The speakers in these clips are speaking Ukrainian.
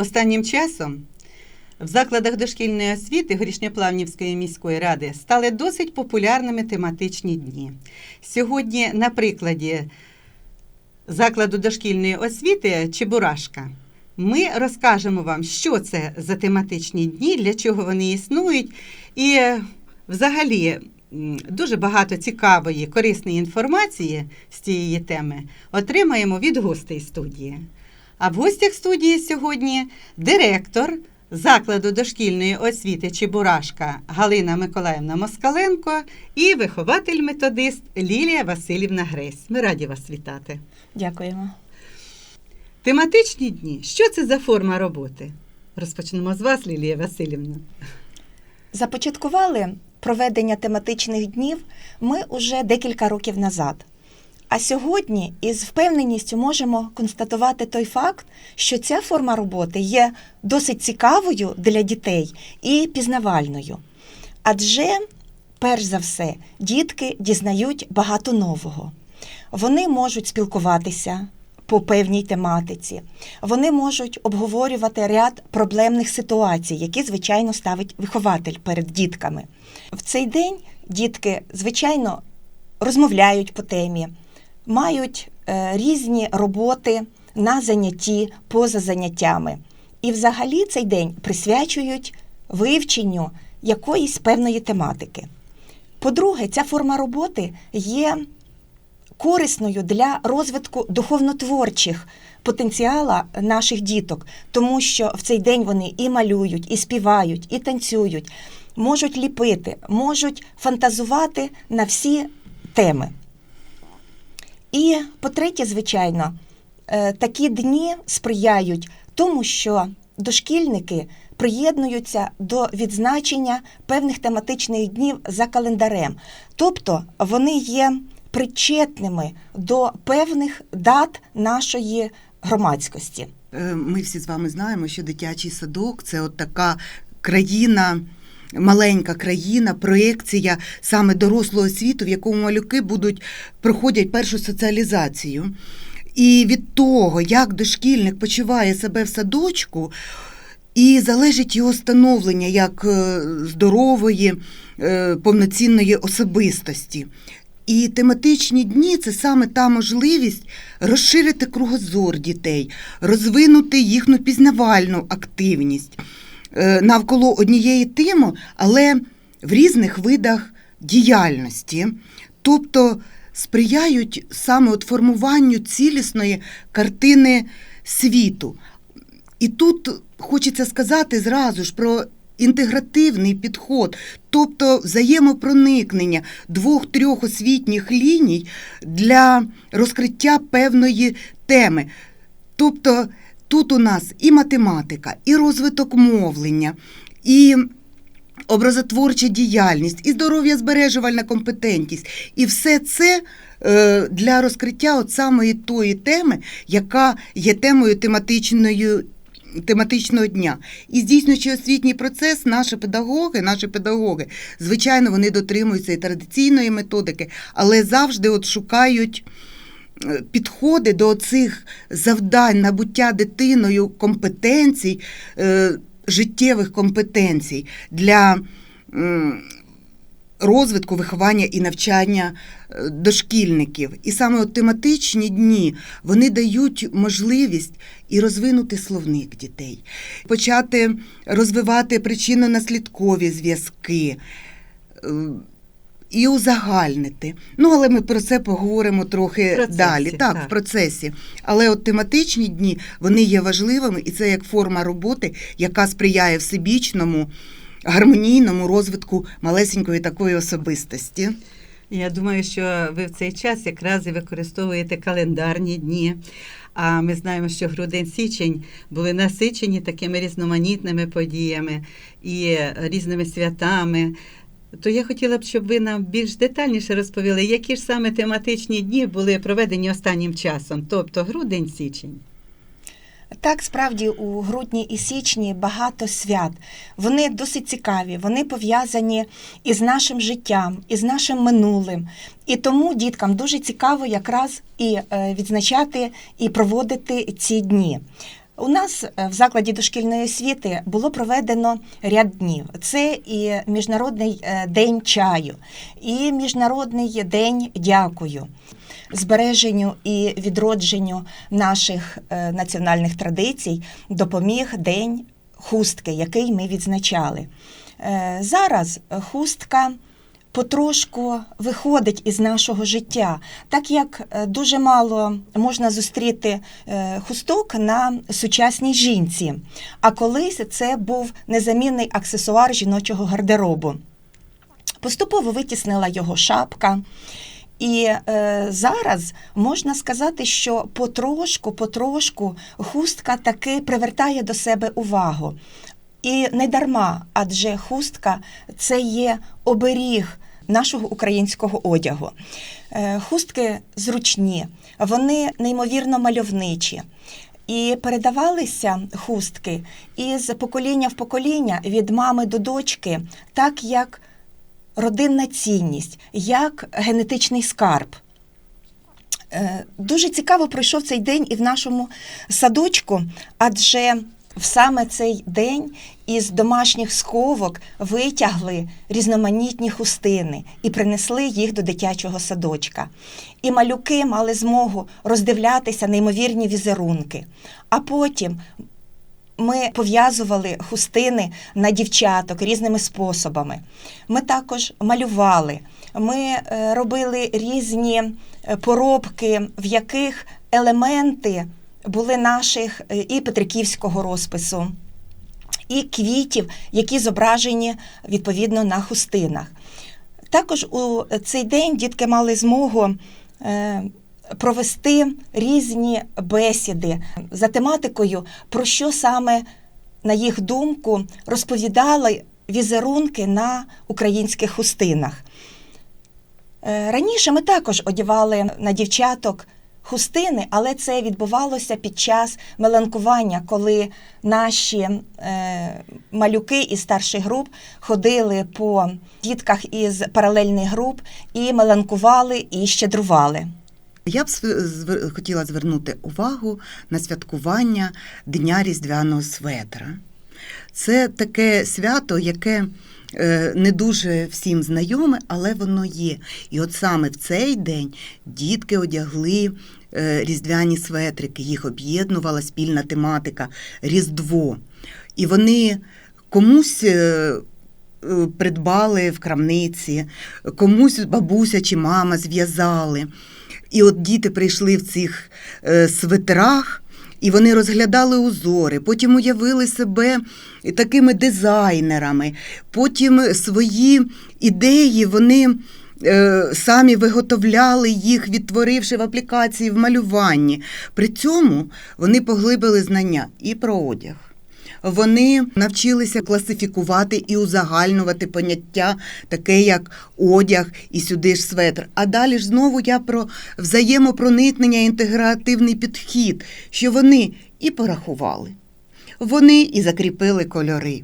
Останнім часом в закладах дошкільної освіти Горішньоплавнівської міської ради стали досить популярними тематичні дні. Сьогодні, на прикладі закладу дошкільної освіти Чебурашка, ми розкажемо вам, що це за тематичні дні, для чого вони існують, і е, взагалі дуже багато цікавої, корисної інформації з цієї теми отримаємо від гостей студії. А в гостях студії сьогодні директор закладу дошкільної освіти Чебурашка Галина Миколаївна Москаленко і вихователь-методист Лілія Васильівна Гресь. Ми раді вас вітати. Дякуємо. Тематичні дні. Що це за форма роботи? Розпочнемо з вас, Лілія Васильівна. Започаткували проведення тематичних днів ми уже декілька років назад. А сьогодні із впевненістю можемо констатувати той факт, що ця форма роботи є досить цікавою для дітей і пізнавальною. Адже, перш за все, дітки дізнають багато нового. Вони можуть спілкуватися по певній тематиці. Вони можуть обговорювати ряд проблемних ситуацій, які, звичайно, ставить вихователь перед дітками. В цей день дітки, звичайно, розмовляють по темі, мають е, різні роботи на занятті, поза заняттями. І взагалі цей день присвячують вивченню якоїсь певної тематики. По-друге, ця форма роботи є корисною для розвитку духовнотворчих потенціала наших діток, тому що в цей день вони і малюють, і співають, і танцюють, можуть ліпити, можуть фантазувати на всі теми. І по-третє, звичайно, е, такі дні сприяють тому, що дошкільники приєднуються до відзначення певних тематичних днів за календарем. Тобто вони є причетними до певних дат нашої громадськості. Е, Ми всі з вами знаємо, що дитячий садок це от така країна. Маленька країна, проєкція саме дорослого світу, в якому малюки будуть проходять першу соціалізацію. І від того, як дошкільник почуває себе в садочку, і залежить його становлення як е, здорової, е, повноцінної особистості. І тематичні дні це саме та можливість розширити кругозор дітей, розвинути їхню пізнавальну активність навколо однієї теми, але в різних видах діяльності, тобто сприяють саме от формуванню цілісної картини світу. І тут хочеться сказати зразу ж про інтегративний підход, тобто взаємопроникнення двох-трьох освітніх ліній для розкриття певної теми. Тобто тут у нас і математика, і розвиток мовлення, і образотворча діяльність, і здоров'я збережувальна компетентність. І все це е, для розкриття от самої тої теми, яка є темою тематичною. Тематичного дня і здійснюючи освітній процес, наші педагоги, наші педагоги, звичайно, вони дотримуються і традиційної методики, але завжди от шукають підходи до цих завдань набуття дитиною компетенцій, е, життєвих компетенцій для розвитку, виховання і навчання е, дошкільників. І саме от тематичні дні вони дають можливість і розвинути словник дітей, почати розвивати причинно-наслідкові зв'язки. І узагальнити. Ну, але ми про це поговоримо трохи процесі, далі. Так, так. в процесі. Але от тематичні дні вони є важливими, і це як форма роботи, яка сприяє всебічному, гармонійному розвитку малесенької такої особистості. Я думаю, що ви в цей час якраз і використовуєте календарні дні. А ми знаємо, що грудень-січень були насичені такими різноманітними подіями і різними святами. То я хотіла б, щоб ви нам більш детальніше розповіли, які ж саме тематичні дні були проведені останнім часом, тобто грудень-січень. Так, справді у грудні і січні багато свят. Вони досить цікаві, вони пов'язані із нашим життям, із нашим минулим. І тому діткам дуже цікаво якраз і е, відзначати і проводити ці дні. У нас е, в закладі дошкільної освіти було проведено ряд днів. Це і Міжнародний е, день чаю, і Міжнародний день дякую, збереженню і відродженню наших е, національних традицій допоміг День хустки, який ми відзначали. Зараз хустка потрошку виходить із нашого життя, так як е, дуже мало можна зустріти е, хусток на сучасній жінці. А колись це був незамінний аксесуар жіночого гардеробу. Поступово витіснила його шапка. І е, зараз можна сказати, що потрошку, потрошку хустка таки привертає до себе увагу. І не дарма, адже хустка це є оберіг нашого українського одягу. Е, Хустки зручні, вони неймовірно мальовничі. І передавалися хустки із покоління в покоління від мами до дочки, так як родинна цінність, як генетичний скарб. Е, Дуже цікаво пройшов цей день і в нашому садочку, адже в саме цей день із домашніх сховок витягли різноманітні хустини і принесли їх до дитячого садочка. І малюки мали змогу роздивлятися неймовірні візерунки. А потім ми пов'язували хустини на дівчаток різними способами. Ми також малювали, ми е, робили різні е, поробки, в яких елементи були наших е, і петриківського розпису, і квітів, які зображені відповідно на хустинах. Також у цей день дітки мали змогу е, провести різні бесіди за тематикою, про що саме, на їх думку, розповідали візерунки на українських хустинах. Е, Раніше ми також одягали на дівчаток хустини, але це відбувалося під час меланкування, коли наші е, малюки із старших груп ходили по дітках із паралельних груп і меланкували і щедрували. Я б хотіла звернути увагу на святкування Дня Різдвяного светра. Це таке свято, яке е, не дуже всім знайоме, але воно є. І от саме в цей день дітки одягли різдвяні светрики, їх об'єднувала спільна тематика Різдво. І вони комусь. е, е, Придбали в крамниці, комусь бабуся чи мама зв'язали. І от діти прийшли в цих е, свитерах, і вони розглядали узори, потім уявили себе такими дизайнерами, потім свої ідеї вони е, самі виготовляли їх, відтворивши в аплікації в малюванні. При цьому вони поглибили знання і про одяг. Вони навчилися класифікувати і узагальнювати поняття, таке як одяг і сюди ж светр. А далі ж знову я про взаємопроникнення, інтегративний підхід, що вони і порахували, вони і закріпили кольори.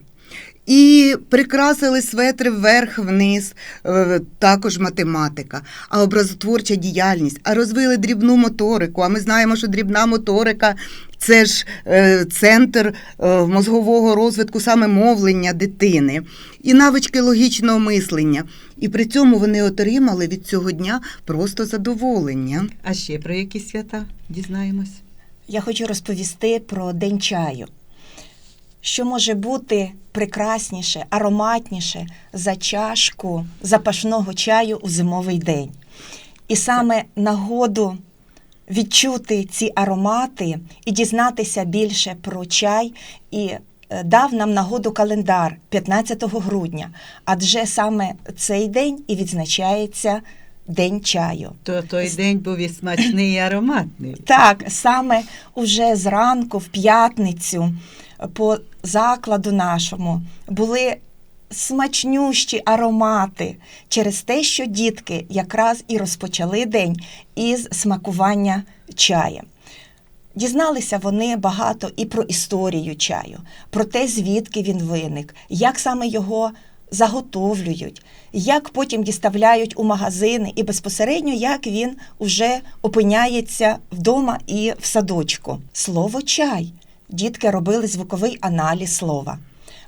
І прикрасили светри вверх-вниз, е, також математика, а образотворча діяльність, а розвили дрібну моторику. А ми знаємо, що дрібна моторика це ж е, центр е, мозгового розвитку, саме мовлення дитини, і навички логічного мислення. І при цьому вони отримали від цього дня просто задоволення. А ще про які свята дізнаємось? Я хочу розповісти про день чаю. Що може бути прекрасніше, ароматніше за чашку запашного чаю у зимовий день? І саме нагоду відчути ці аромати і дізнатися більше про чай і е, дав нам нагоду календар 15 грудня, адже саме цей день і відзначається День чаю. То той день був і смачний, і ароматний. Так, саме уже зранку, в п'ятницю, по закладу нашому були смачнющі аромати через те, що дітки якраз і розпочали день із смакування чаєм. Дізналися вони багато і про історію чаю, про те, звідки він виник, як саме його заготовлюють, як потім діставляють у магазини, і безпосередньо як він уже опиняється вдома і в садочку. Слово чай дітки робили звуковий аналіз слова.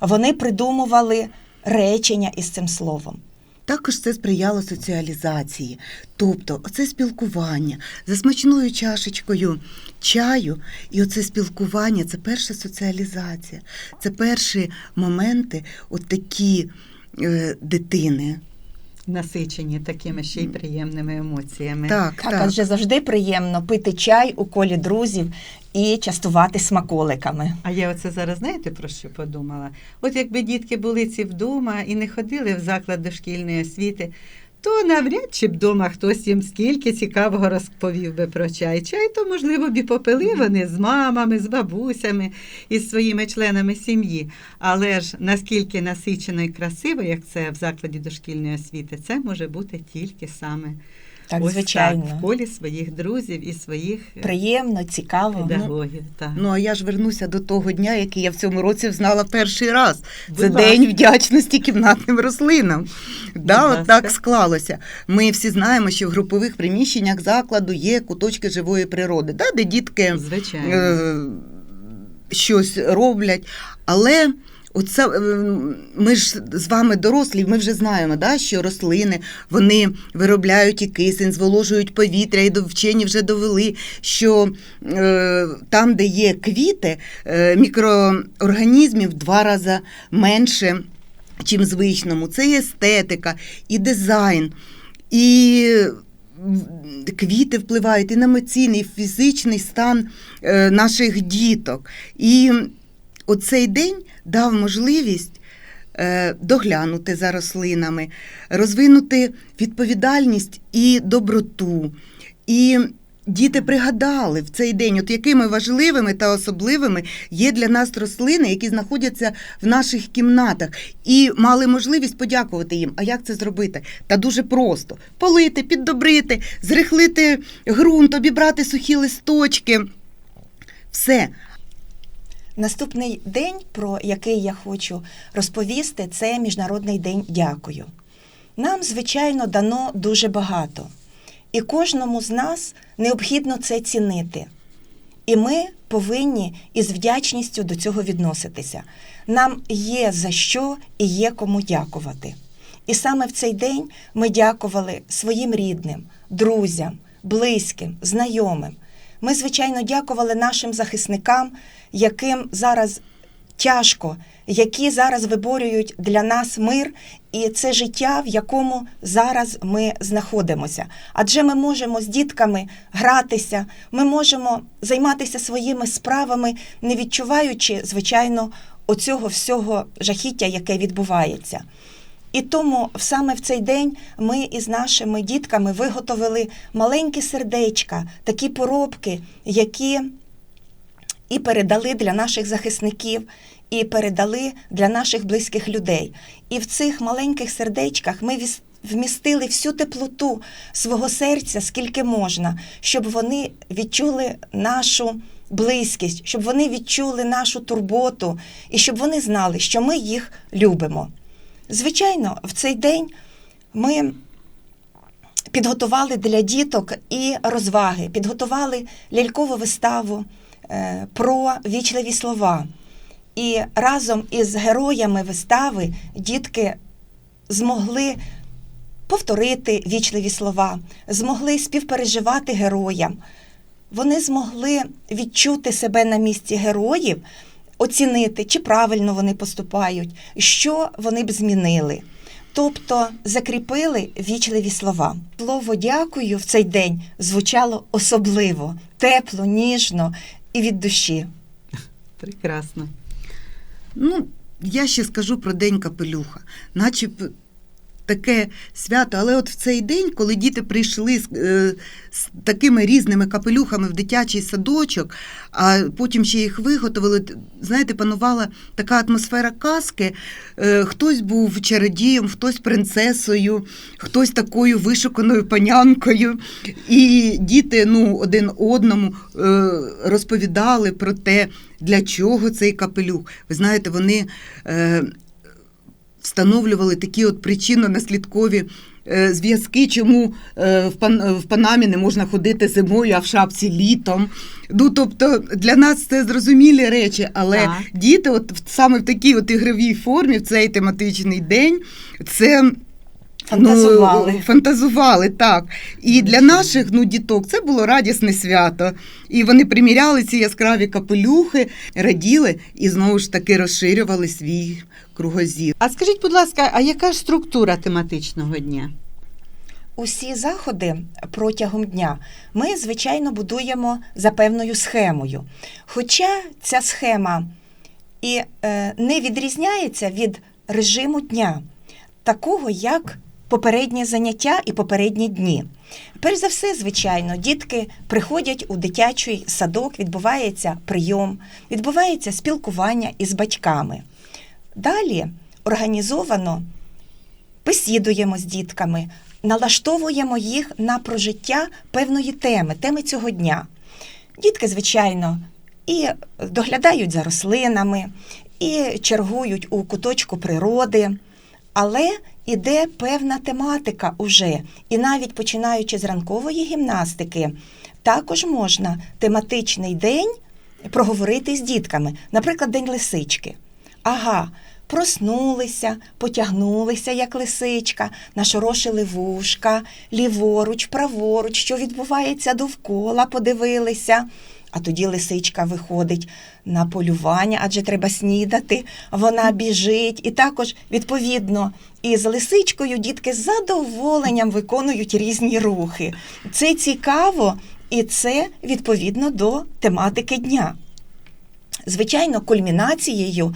Вони придумували речення із цим словом. Також це сприяло соціалізації, тобто оце спілкування за смачною чашечкою чаю, і оце спілкування це перша соціалізація, це перші моменти, от такі е, дитини. Насичені такими ще й приємними емоціями. Так, Так, так. адже завжди приємно пити чай у колі друзів і частувати смаколиками. А я оце зараз знаєте про що подумала? От якби дітки були ці вдома і не ходили в заклад дошкільної освіти, то навряд чи б вдома хтось їм скільки цікавого розповів би про чай. Чай, то, можливо, б і попили вони з мамами, з бабусями і з своїми членами сім'ї. Але ж наскільки насичено і красиво, як це в закладі дошкільної освіти, це може бути тільки саме Так, ось звичайно. так, в колі своїх друзів і своїх е, Приємно, цікаво. Ну, педагогів. так. Ну а я ж вернуся до того дня, який я в цьому році знала перший раз. Це Будь день вдячності кімнатним рослинам. Да, Будь от так склалося. Ми всі знаємо, що в групових приміщеннях закладу є куточки живої природи, да, де дітки Звичайно. е, щось роблять. Але оце, е, ми ж з вами дорослі, ми вже знаємо, да, що рослини вони виробляють і кисень, зволожують повітря, і до- вчені вже довели, що е, там, де є квіти, е, мікроорганізмів два рази менше, чим звичному. Це і естетика, і дизайн. І квіти впливають і на емоційний, і фізичний стан е, наших діток. І оцей день дав можливість е, доглянути за рослинами, розвинути відповідальність і доброту. І діти пригадали в цей день, от якими важливими та особливими є для нас рослини, які знаходяться в наших кімнатах, і мали можливість подякувати їм. А як це зробити? Та дуже просто: полити, піддобрити, зрихлити ґрунт, обібрати сухі листочки. Все. Наступний день, про який я хочу розповісти, це Міжнародний день дякую. Нам, звичайно, дано дуже багато, і кожному з нас необхідно це цінити. І ми повинні із вдячністю до цього відноситися. Нам є за що і є кому дякувати. І саме в цей день ми дякували своїм рідним, друзям, близьким, знайомим. Ми, звичайно, дякували нашим захисникам, яким зараз тяжко, які зараз виборюють для нас мир і це життя, в якому зараз ми знаходимося. Адже ми можемо з дітками гратися, ми можемо займатися своїми справами, не відчуваючи, звичайно, оцього всього жахіття, яке відбувається. І тому саме в цей день ми із нашими дітками виготовили маленькі сердечка, такі поробки, які і передали для наших захисників, і передали для наших близьких людей. І в цих маленьких сердечках ми вмістили всю теплоту свого серця, скільки можна, щоб вони відчули нашу близькість, щоб вони відчули нашу турботу, і щоб вони знали, що ми їх любимо. Звичайно, в цей день ми підготували для діток і розваги, підготували лялькову виставу про вічливі слова. І разом із героями вистави дітки змогли повторити вічливі слова, змогли співпереживати героям. Вони змогли відчути себе на місці героїв, оцінити, чи правильно вони поступають, що вони б змінили. Тобто закріпили вічливі слова. Слово дякую в цей день звучало особливо, тепло, ніжно і від душі. Прекрасно. Ну, я ще скажу про День капелюха, наче таке свято, але от в цей день, коли діти прийшли з, е, з такими різними капелюхами в дитячий садочок, а потім ще їх виготовили, знаєте, панувала така атмосфера казки. Е, хтось був чародієм, хтось принцесою, хтось такою вишуканою панянкою. І діти ну, один одному е, розповідали про те, для чого цей капелюх. Ви знаєте, вони е, встановлювали такі от причинно-наслідкові е, зв'язки, чому е, в, Пан, в Панамі не можна ходити зимою, а в шапці літом. Ну, тобто для нас це зрозумілі речі, але Так. діти, от саме в такій от ігровій формі, в цей тематичний день, це. Фантазували. Ну, фантазували, так. І для наших ну, діток це було радісне свято. І вони приміряли ці яскраві капелюхи, раділи і знову ж таки розширювали свій кругозір. А скажіть, будь ласка, а яка ж структура тематичного дня? Усі заходи протягом дня ми, звичайно, будуємо за певною схемою. Хоча ця схема і е, не відрізняється від режиму дня, такого як попередні заняття і попередні дні. Перш за все, звичайно, дітки приходять у дитячий садок, відбувається прийом, відбувається спілкування із батьками. Далі організовано бесідуємо з дітками, налаштовуємо їх на прожиття певної теми, теми цього дня. Дітки, звичайно, і доглядають за рослинами, і чергують у куточку природи, але іде певна тематика уже. І навіть починаючи з ранкової гімнастики, також можна тематичний день проговорити з дітками, наприклад, День лисички. Ага, проснулися, потягнулися, як лисичка, нашорошили вушка, ліворуч, праворуч, що відбувається довкола, подивилися. А тоді лисичка виходить на полювання, адже треба снідати. Вона біжить. І також, відповідно, із лисичкою дітки з задоволенням виконують різні рухи. Це цікаво, і це відповідно до тематики дня. Звичайно, кульмінацією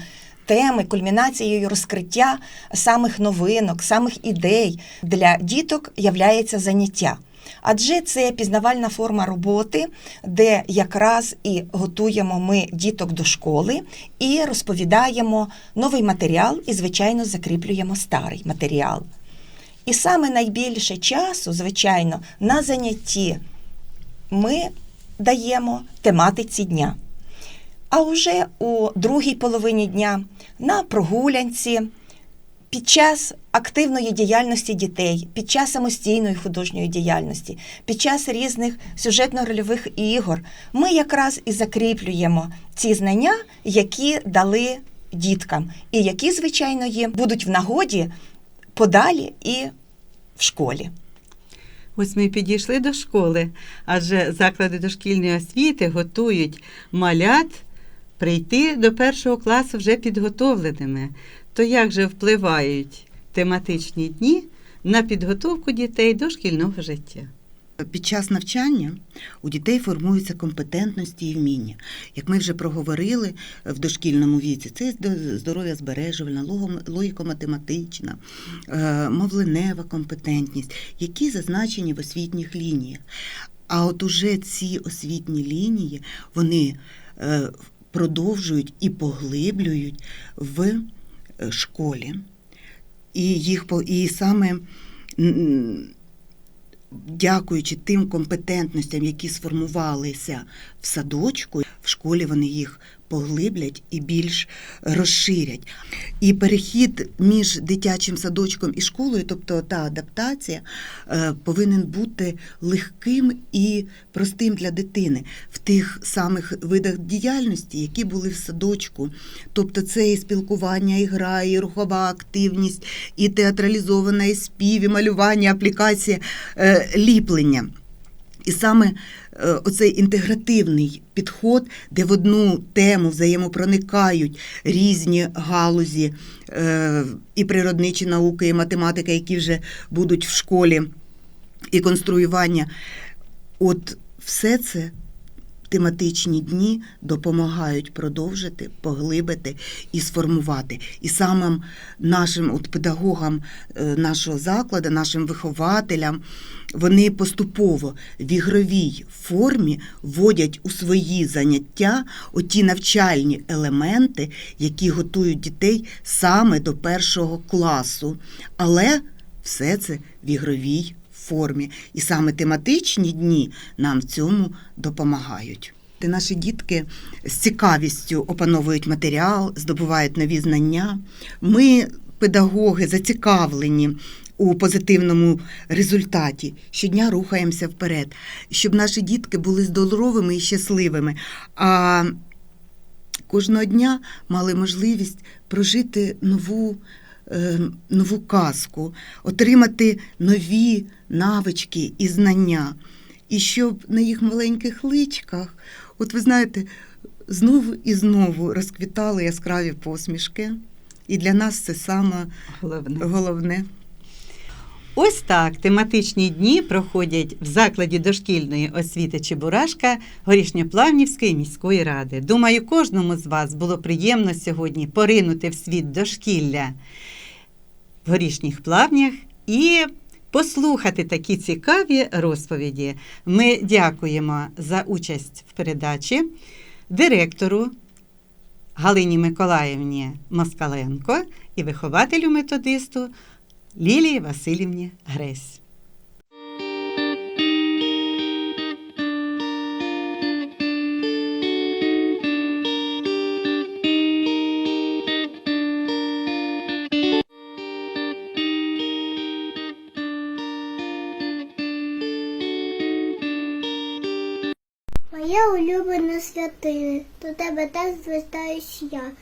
теми, кульмінацією розкриття самих новинок, самих ідей для діток являється заняття. Адже це пізнавальна форма роботи, де якраз і готуємо ми діток до школи і розповідаємо новий матеріал, і, звичайно, закріплюємо старий матеріал. І саме найбільше часу, звичайно, на занятті ми даємо тематиці дня. А вже у другій половині дня на прогулянці, під час активної діяльності дітей, під час самостійної художньої діяльності, під час різних сюжетно-рольових ігор, ми якраз і закріплюємо ці знання, які дали діткам, і які, звичайно, їм будуть в нагоді подалі і в школі. Ось ми підійшли до школи, адже заклади дошкільної освіти готують малят прийти до першого класу вже підготовленими. То як же впливають тематичні дні на підготовку дітей до шкільного життя? Під час навчання у дітей формуються компетентності і вміння. Як ми вже проговорили в дошкільному віці, це здоров'я збережувальна, логіко-математична, е, мовленева компетентність, які зазначені в освітніх лініях. А от уже ці освітні лінії вони е, продовжують і поглиблюють в е, школі. І їх і саме. дякуючи тим компетентностям, які сформувалися в садочку, в школі вони їх поглиблять і більш розширять. І перехід між дитячим садочком і школою, тобто та адаптація, е, повинен бути легким і простим для дитини в тих самих видах діяльності, які були в садочку. Тобто це і спілкування, і гра, і рухова активність, і театралізована, і спів, і малювання, аплікація, е, ліплення. І саме е, оцей інтегративний підход, де в одну тему взаємопроникають різні галузі е, і природничі науки, і математика, які вже будуть в школі, і конструювання. От все це тематичні дні допомагають продовжити, поглибити і сформувати. І самим нашим от педагогам е, нашого закладу, нашим вихователям, вони поступово в ігровій формі вводять у свої заняття оті навчальні елементи, які готують дітей саме до першого класу. Але все це в ігровій формі. І саме тематичні дні нам в цьому допомагають. Наші дітки з цікавістю опановують матеріал, здобувають нові знання. Ми, педагоги, зацікавлені у позитивному результаті. Щодня рухаємося вперед, щоб наші дітки були здоровими і щасливими. А кожного дня мали можливість прожити нову, нову казку, отримати нові навички і знання. І щоб на їх маленьких личках, от ви знаєте, знову і знову розквітали яскраві посмішки. І для нас це саме Головне. головне. Ось так тематичні дні проходять в закладі дошкільної освіти Чебурашка Горішньоплавнівської міської ради. Думаю, кожному з вас було приємно сьогодні поринути в світ дошкілля горішніх плавнях і послухати такі цікаві розповіді. Ми дякуємо за участь в передачі директору Галині Миколаївні Москаленко і вихователю методисту Лілії Васильівні Гресь. Моя улюблена святиня, до тебе теж звертаюсь я.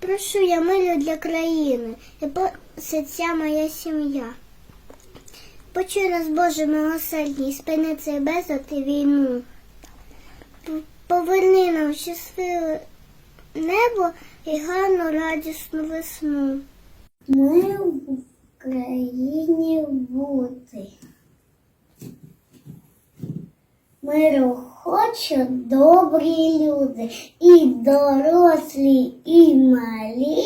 Прошу я милю для країни, і поситься моя сім'я. Почуй нас, Боже милосердний, спини цей безлад і війну. Поверни нам щасливе небо і гарну радісну весну. Ми в Україні бути. Миру хочуть добрі люди, і дорослі, і малі.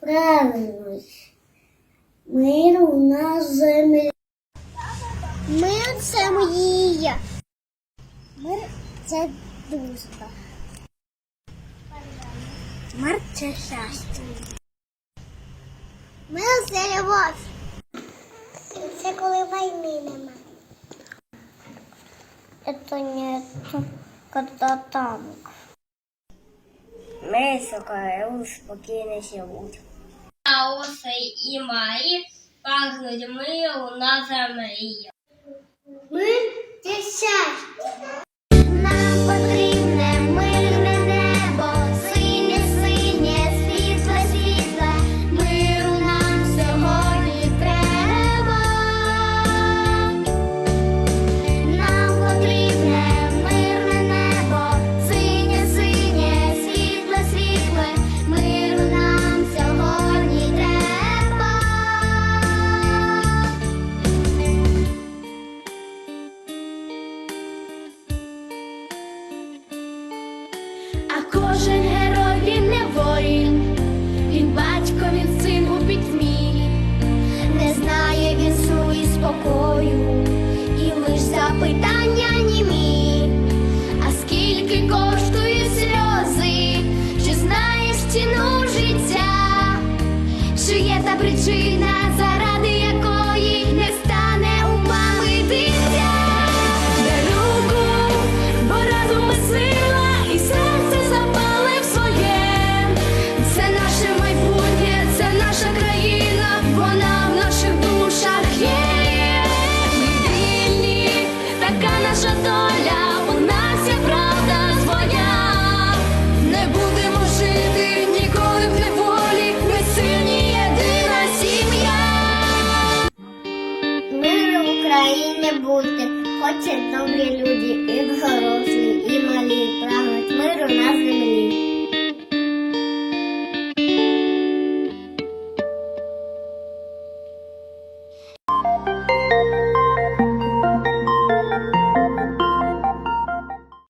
Правильно. Миру на землі. Мир це мрія. Мир це дружба. Мир це щастя. Мир це любов. Це коли війни нема. Это не когда танк. Месяка спокійно живуть. А оси і маї пахнуть миру на землі. Ми це щастя.